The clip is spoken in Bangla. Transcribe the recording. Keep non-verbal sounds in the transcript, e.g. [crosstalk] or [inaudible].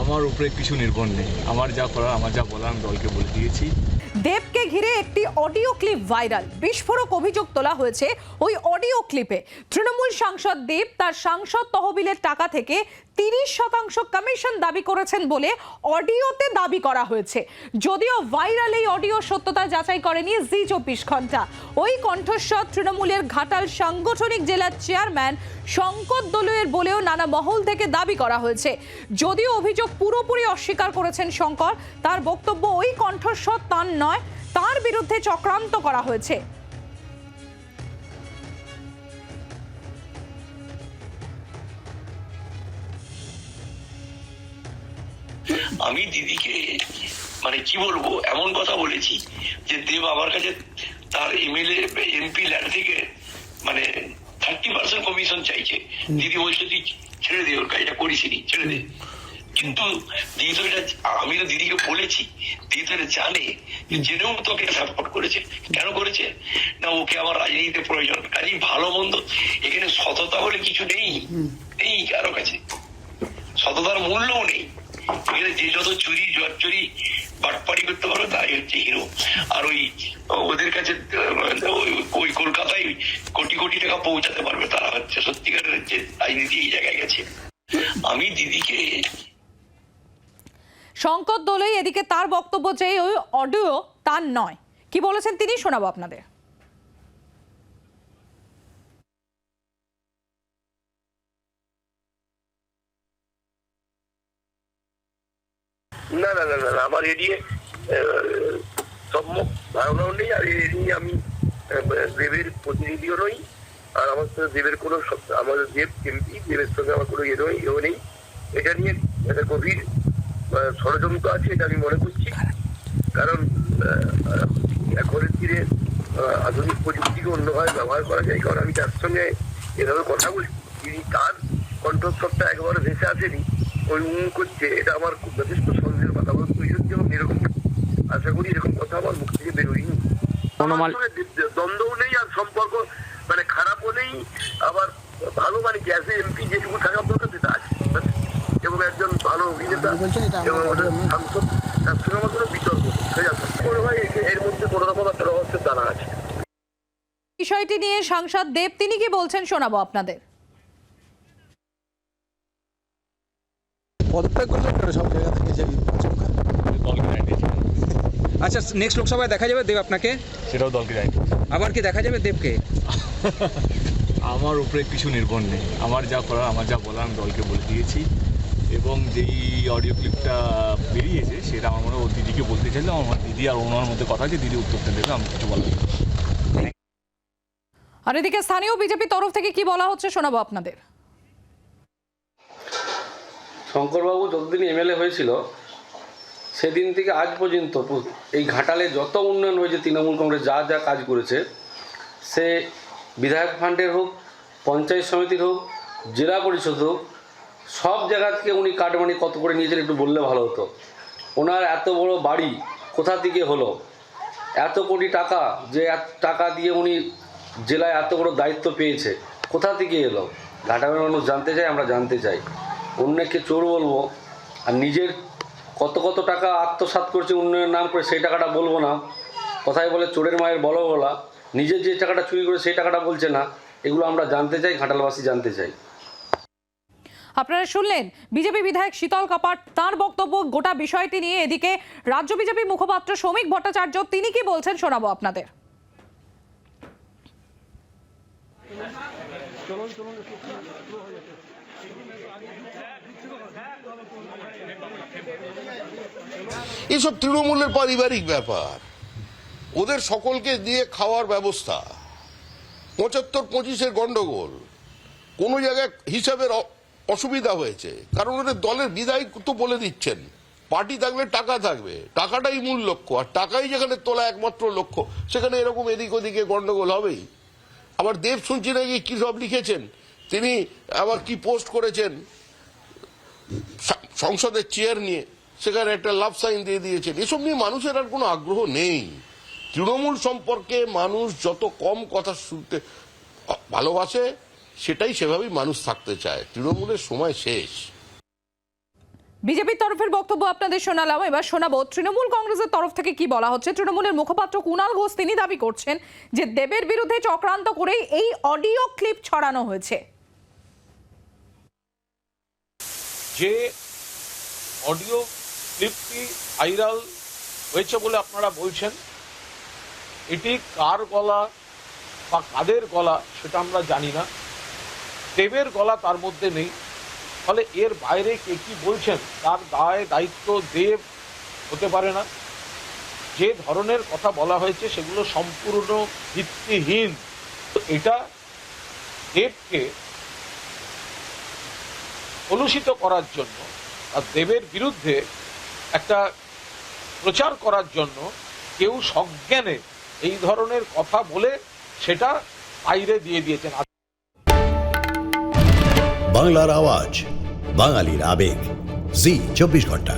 আমার উপরে কিছু নির্ভর নেই। আমার যা করার, আমার যা বলার, আমি দলকে বলে দিয়েছি। দেবকে ঘিরে একটি অডিও ক্লিপ ভাইরাল। বিস্ফোরক অভিযোগ তোলা হয়েছে ওই অডিও ক্লিপে। তৃণমূল সাংসদ দেব তার সাংসদ তহবিলের টাকা থেকে তিরিশ শতাংশ কমিশন দাবি করেছেন বলে অডিওতে দাবি করা হয়েছে। যদিও ভাইরাল এই অডিও সত্যতা যাচাই করেনি জি চব্বিশ ঘণ্টা ওই কণ্ঠস্বর তৃণমূলের ঘাটাল সাংগঠনিক জেলার চেয়ারম্যান শঙ্কর দলুয়ের বলেও নানা মহল থেকে দাবি করা হয়েছে। যদিও অভিযোগ পুরোপুরি অস্বীকার করেছেন শঙ্কর, তার বক্তব্য ওই কণ্ঠস্বর তার নয়, তার বিরুদ্ধে চক্রান্ত করা হয়েছে। আমি দিদিকে মানে কি বলব এমন কথা বলেছি যে দেব আমার কাছে তার এমএলএ এমপি ল্যান্ড থেকে মানে থার্টি পার্সেন্ট কমিশন চাইছে। দিদি বলছে তুই ছেড়ে দে ওর কাজটা করিসনি ছেড়ে দে। কিন্তু দিদি তো এটা আমি তো দিদিকে বলেছি দিদি তো এটা জানে যে জেনেও তোকে সাপোর্ট করেছে। কেন করেছে? না ওকে আমার রাজনীতিতে প্রয়োজন কাজেই ভালো মন্দ এখানে সততা বলে কিছু নেই। নেই কারও কাছে। সততার মূল্যও নেই। এখানে যে যত চুরি চুরি বাটপাড়ি করতে পারো, তাই হচ্ছে হিরো আর ওই, ওদের কাছে ওই কলকাতায় কোটি কোটি টাকা পৌঁছাতে পারবে তারা হচ্ছে। সত্যিকারের হচ্ছে রাজনীতি এই জায়গায় গেছে। আমি দিদিকে শঙ্কর দোলই এদিকে তার বক্তব্য যে, ওই অডিও তার নয়। কি বলেছেন তিনি শোনাবো আপনাদের। না না না না আমার এ নিয়ে সম্যক ধারণাও নেই আর এ নিয়ে আমি দেবের প্রতিনিধিও নই আর আমার সাথে দেবের কোনো আমাদের দেব এমপি দেবের সঙ্গে আমার কোনো ইয়ে নই এও নেই। এটা নিয়ে একটা গভীর ষড়যন্ত্র আছে এটা আমি মনে করছি। কারণ এখনের আহ, আধুনিক প্রযুক্তিকে অন্যভাবে ব্যবহার করা যায় কারণ আমি তার সঙ্গে এভাবে কথা বলছি। তিনি তার কণ্ঠস্বরটা একবারে ভেসে আসেনি ওই উম করছে এটা আমার খুব যথেষ্ট কথা বলতে প্রয়োজন এবং এরকম আশা করি এরকম কথা আমার মুখ থেকে বেরোয়নি। আমার সঙ্গে দ্ব- দ্বন্দ্বও নেই আর সম্পর্ক মানে খারাপও নেই আবার ভালো মানে গ্যাসে এমপি যেটুকু থাকার দরকার সেটা আছে। এবং একজন ভালো অভিনেতা এবং সাংসদ তার সঙ্গে আমার কোনো বিতর্ক। মনে হয় এর মধ্যে কোনো রকম একটা রহস্যের দানা আছে। বিষয়টি নিয়ে সাংসদ দেব তিনি কি বলছেন শোনাবো আপনাদের? পদত্যাগ করলেন কেন সব জায়গা থেকে যে আচমকা? দলকে জানিয়েছি আচ্ছা নেক্সট লোকসভায় দেখা যাবে দেব আপনাকে? সেটাও দলকে জানিয়েছি আবার কি দেখা যাবে দেবকে? [laughs] আমার উপরে কিছু নির্ভর নেই। আমার যা করার আমার যা বলার আমি দলকে বলে দিয়েছি। এবং যেই অডিও ক্লিপটা বেরিয়েছে সেটা আমার মনে হয় ও দিদিকে বলতে চাইলে আমার দিদি আর ওনার মধ্যে কথা আছে দিদি উত্তরটা দেবে আমি কিছু বলার। আর এদিকে স্থানীয় বিজেপি তরফ থেকে কি বলা হচ্ছে শোনাবো আপনাদের। শঙ্করবাবু যতদিন এমএলএ হয়েছিল, সেদিন থেকে আজ পর্যন্ত এই ঘাটালে যত উন্নয়ন হয়েছে, তৃণমূল কংগ্রেস যা যা কাজ করেছে, সে বিধায়ক ফান্ডের হোক, পঞ্চায়েত সমিতির হোক, জেলা পরিষদ হোক, সব জায়গা থেকে উনি কাটমানি কত করে নিয়েছেন একটু বললে ভালো হতো। ওনার এত বড় বাড়ি কোথা থেকে হলো? এত কোটি টাকা যে এত টাকা দিয়ে উনি জেলায় এত বড় দায়িত্ব পেয়েছে, কোথা থেকে এলো? ঘাটালের মানুষ জানতে চায়, আমরা জানতে চাই। অন্যকে চোর বলব, আর নিজের কত কত টাকা আত্মসাৎ করছে উন্নয়নের নাম করে সেই টাকাটা বলব না। কথায় বলে চোরের মায়ের বলো বলা নিজের যে টাকাটা চুরি করে সেই টাকাটা বলছে না, এগুলো আমরা জানতে চাই, ঘাটালবাসী জানতে চাই। আপনারা শুনলেন বিজেপি বিধায়ক শীতল কাপাট, তার বক্তব্য, গোটা বিষয়টি নিয়ে এদিকে রাজ্য বিজেপি মুখপাত্র শ্রমিক ভট্টাচার্য, তিনি কি বলছেন শোনাবো আপনাদের। এসব তৃণমূলের পারিবারিক ব্যাপার। ওদের সকলকে দিয়ে খাওয়ার ব্যবস্থা। পঁচাত্তর পঁচিশের গন্ডগোল। কোনো জায়গায় হিসাবের অসুবিধা হয়েছে। কারণ ওদের দলের বিদায় তো বলে দিচ্ছেন, পার্টি থাকলে টাকা থাকবে। টাকাটাই মূল লক্ষ্য। আর টাকাই যেখানে তোলা একমাত্র লক্ষ্য, সেখানে এরকম এদিক ওদিকে গন্ডগোল হবেই। আবার দেব শুনছি নাকি কি সব লিখেছেন? তিনি আবার কি পোস্ট করেছেন? সংসদের চেয়ার নিয়ে। সেখানে একটা লাভ সাইন দিয়ে দিয়েছেন। এসব নিয়ে মানুষের আর কোনো আগ্রহ নেই। তৃণমূল সম্পর্কে মানুষ যত কম কথা শুনতে ভালোবাসে, সেটাই সেভাবেই মানুষ থাকতে চায়। তৃণমূলের সময় শেষ। বিজেপির তরফের বক্তব্য আপনাদের শোনালাম। এবার শোনাবো, তৃণমূল কংগ্রেসের তরফ থেকে কি বলা হচ্ছে? তৃণমূলের মুখপাত্র কুণাল ঘোষ, তিনি দাবি করছেন যে দেবের বিরুদ্ধে চক্রান্ত করেই এই অডিও ক্লিপ ছড়ানো হয়েছে। যে অডিও ক্লিপটি ভাইরাল হয়েছে বলে আপনারা বলছেন, এটি কার গলা বা কাদের গলা সেটা আমরা জানি না। দেবের গলা তার মধ্যে নেই। ফলে এর বাইরে কে কি বলছেন তার দায়, দায়িত্ব দেব হতে পারে না। যে ধরনের কথা বলা হয়েছে সেগুলো সম্পূর্ণ ভিত্তিহীন। তো এটা দেবকে কলুষিত করার জন্য আর দেবের বিরুদ্ধে একটা প্রচার করার জন্য কেউ সজ্ঞানে এই ধরনের কথা বলে সেটা বাইরে দিয়ে দিয়েছেন। বাংলার আওয়াজ, বাঙালির আবেগ। জি, চব্বিশ ঘণ্টা।